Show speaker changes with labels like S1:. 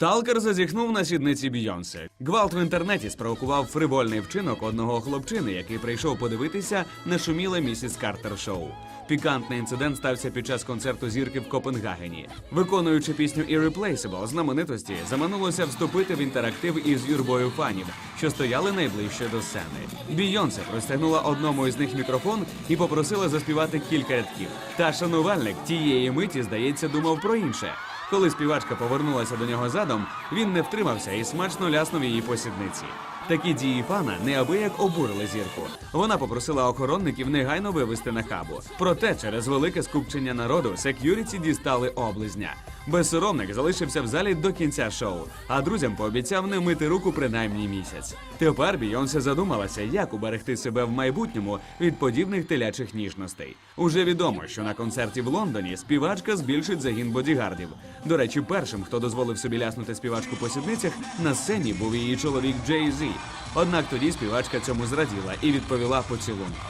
S1: Сталкер зазіхнув на сідниці Бійонсе. Гвалт в інтернеті спровокував фривольний вчинок одного хлопчини, який прийшов подивитися на шуміле місіс Картер шоу. Пікантний інцидент стався під час концерту зірки в Копенгагені. Виконуючи пісню Irreplaceable, знаменитості заманулося вступити в інтерактив із юрбою фанів, що стояли найближче до сцени. Бійонсе простягнула одному із них мікрофон і попросила заспівати кілька рядків. Та шанувальник тієї миті, здається, думав про інше. Коли співачка повернулася до нього задом, він не втримався і смачно ляснув її по сідниці. Такі дії фана неабияк обурили зірку. Вона попросила охоронників негайно вивести на хабу. Проте через велике скупчення народу сек'юріті дістали облизня. Безсоромник залишився в залі до кінця шоу, а друзям пообіцяв не мити руку принаймні місяць. Тепер Бійонсе задумалася, як уберегти себе в майбутньому від подібних телячих ніжностей. Уже відомо, що на концерті в Лондоні співачка збільшить загін бодігардів. До речі, першим, хто дозволив собі ляснути співачку по сідницях, на сцені був її чоловік Джей Зі. Однак тоді співачка цьому зраділа і відповіла поцілунком.